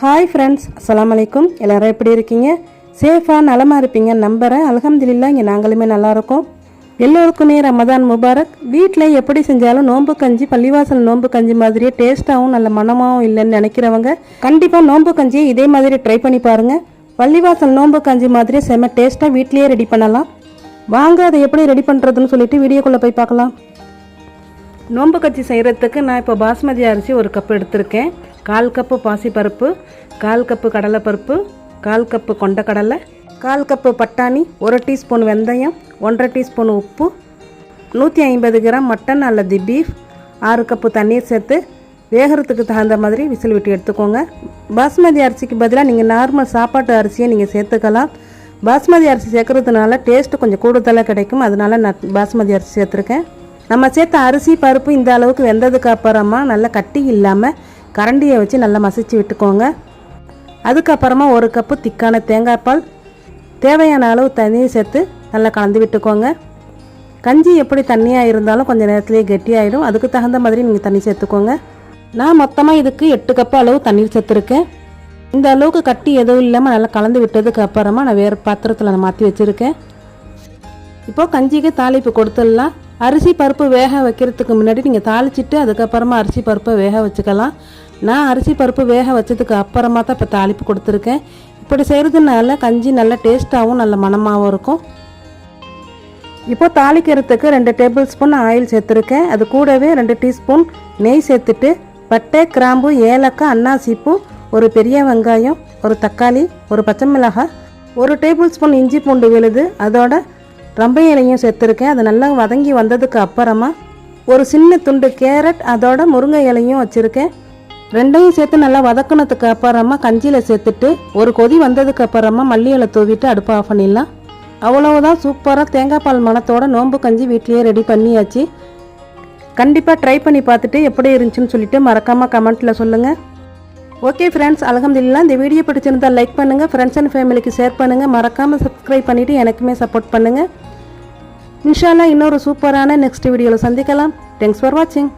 Hi friends அஸ்லாம் அலைக்கும் எல்லோரும் எப்படி இருக்கீங்க? சேஃபாக நலமாக இருப்பீங்க நம்புகிறேன் அல்ஹம்துலில்லாஹ் இங்கே நாங்களுமே நல்லாயிருக்கோம் எல்லோருக்குமே ரமதான் முபாரக். வீட்டில் எப்படி செஞ்சாலும் நோன்பு கஞ்சி பள்ளிவாசல் நோன்பு கஞ்சி மாதிரியே டேஸ்ட்டாகவும் நல்ல மனமாகவும் இல்லைன்னு நினைக்கிறவங்க கண்டிப்பாக நோன்பு கஞ்சியை இதே மாதிரி ட்ரை பண்ணி பாருங்கள் பள்ளிவாசல் நோன்பு கஞ்சி மாதிரியே செம்ம டேஸ்ட்டாக வீட்லேயே ரெடி பண்ணலாம். வாங்க அதை எப்படி ரெடி பண்ணுறதுன்னு சொல்லிட்டு வீடியோக்குள்ளே போய் பார்க்கலாம். நோன்பு கஞ்சி செய்கிறதுக்கு நான் இப்போ பாஸ்மதி அரிசி ஒரு கப் எடுத்திருக்கேன். கால் கப்பு பாசிப்பருப்பு கால் கப்பு கடலைப்பருப்பு கால் கப்பு கொண்டக்கடலை கால் கப்பு பட்டாணி ஒரு டீஸ்பூன் வெந்தயம் ஒன்றரை டீஸ்பூன் உப்பு நூற்றி ஐம்பது கிராம் மட்டன் அல்லது பீஃப் ஆறு கப்பு தண்ணீர் சேர்த்து வேகிறதுக்கு தகுந்த மாதிரி விசில் விட்டு எடுத்துக்கோங்க. பாஸ்மதி அரிசிக்கு பதிலாக நீங்கள் நார்மல் சாப்பாட்டு அரிசியை நீங்கள் சேர்த்துக்கலாம். பாஸ்மதி அரிசி சேர்க்குறதுனால டேஸ்ட்டு கொஞ்சம் கூடுதலாக கிடைக்கும். அதனால நான் பாஸ்மதி அரிசி சேர்த்துருக்கேன். நம்ம சேர்த்த அரிசி பருப்பு இந்த அளவுக்கு வெந்ததுக்கு அப்புறமா நல்லா கட்டி இல்லாமல் கரண்டியை வச்சு நல்லா மசிச்சு விட்டுக்கோங்க. அதுக்கப்புறமா ஒரு கப்பு திக்கான தேங்காய் பால் தேவையான அளவு தண்ணியை சேர்த்து நல்லா கலந்து விட்டுக்கோங்க. கஞ்சி எப்படி தண்ணியாக இருந்தாலும் கொஞ்சம் நேரத்துலேயே கெட்டியாயிடும். அதுக்கு தகுந்த மாதிரி நீங்கள் தண்ணி சேர்த்துக்கோங்க. நான் மொத்தமாக இதுக்கு எட்டு கப்பு அளவு தண்ணீர் சேர்த்துருக்கேன். இந்த அளவுக்கு கட்டி எதுவும் இல்லாமல் நல்லா கலந்து விட்டதுக்கு அப்புறமா நான் வேறு பாத்திரத்தில் நான் மாற்றி வச்சுருக்கேன். இப்போது கஞ்சிக்கு தாளிப்பு கொடுத்துடலாம். அரிசி பருப்பு வேக வைக்கிறதுக்கு முன்னாடி நீங்கள் தாளிச்சிட்டு அதுக்கப்புறமா அரிசி பருப்பை வேக வச்சுக்கலாம். நான் அரிசி பருப்பு வேக வச்சதுக்கு அப்புறமா தான் இப்போ தாளிப்பு கொடுத்துருக்கேன். இப்படி செய்கிறதுனால கஞ்சி நல்ல டேஸ்ட்டாகவும் நல்ல மணமாகவும் இருக்கும். இப்போ தாளிக்கிறதுக்கு ரெண்டு டேபிள் ஸ்பூன் ஆயில் சேர்த்துருக்கேன். அது கூடவே ரெண்டு டீஸ்பூன் நெய் சேர்த்துட்டு பட்டை கிராம்பு ஏலக்காய் அன்னாசிப்பூ ஒரு பெரிய வெங்காயம் ஒரு தக்காளி ஒரு பச்சை மிளகாய் ஒரு டேபிள் ஸ்பூன் இஞ்சி பூண்டு விழுது அதோட ரம்பை இலையும் சேர்த்துருக்கேன். அது நல்லா வதங்கி வந்ததுக்கு அப்புறமா ஒரு சின்ன துண்டு கேரட் அதோட முருங்கை இலையும் வச்சுருக்கேன். ரெண்டையும் சேர்த்து நல்லா வதக்கினதுக்கு அப்புறமா கஞ்சியில் சேர்த்துட்டு ஒரு கொதி வந்ததுக்கு அப்புறமா மல்லியலை தூவிட்டு அடுப்பை ஆஃப் பண்ணிடலாம். அவ்வளவுதான் சூப்பராக தேங்காய் பால் மனத்தோட நோன்பு கஞ்சி வீட்லேயே ரெடி பண்ணியாச்சு. கண்டிப்பாக ட்ரை பண்ணி பார்த்துட்டு எப்படி இருந்துச்சுன்னு சொல்லிட்டு மறக்காமல் கமெண்ட்டில் சொல்லுங்கள் ஓகே ஃப்ரெண்ட்ஸ் அலகம்தில்லா இந்த வீடியோ பிடிச்சிருந்தா லைக் பண்ணுங்கள் ஃப்ரெண்ட்ஸ் அண்ட் ஃபேமிலிக்கு ஷேர் பண்ணுங்கள் மறக்காமல் சப்ஸ்கிரைப் பண்ணிவிட்டு எனக்குமே சப்போர்ட் பண்ணுங்கள் இன்ஷால்லா இன்னொரு சூப்பரான நெக்ஸ்ட் வீடியோவில் சந்திக்கலாம். தேங்க்ஸ் ஃபார் வாட்சிங்